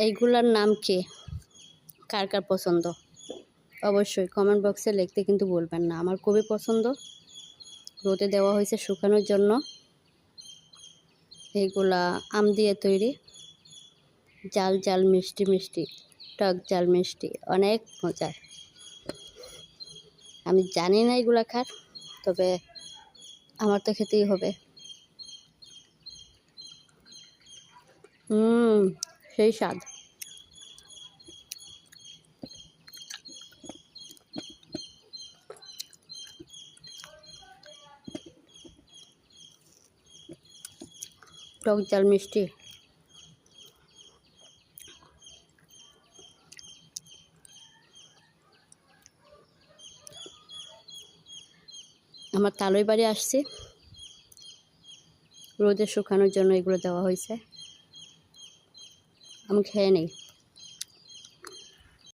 এইগুলার নাম কি? কার কার পছন্দ? অবশ্যই কমেন্ট বক্সে লিখতে কিন্তু বলবেন না। আমার খুবই পছন্দ। রোদে দেওয়া হয়েছে শুকানোর জন্য। এইগুলা আম দিয়ে তৈরি। জাল জাল, মিষ্টি মিষ্টি, টক জাল, মিষ্টি, অনেক মজার। আমি জানি না এগুলা খার তবে আমার তো খেতেই হবে। হুম সেই স্বাদ। টক জাল মিষ্টি। আমার তালই বাড়ি আসছে। রোদে শুকানোর জন্য এগুলো দেওয়া হয়েছে। আমি খেয়ে নেই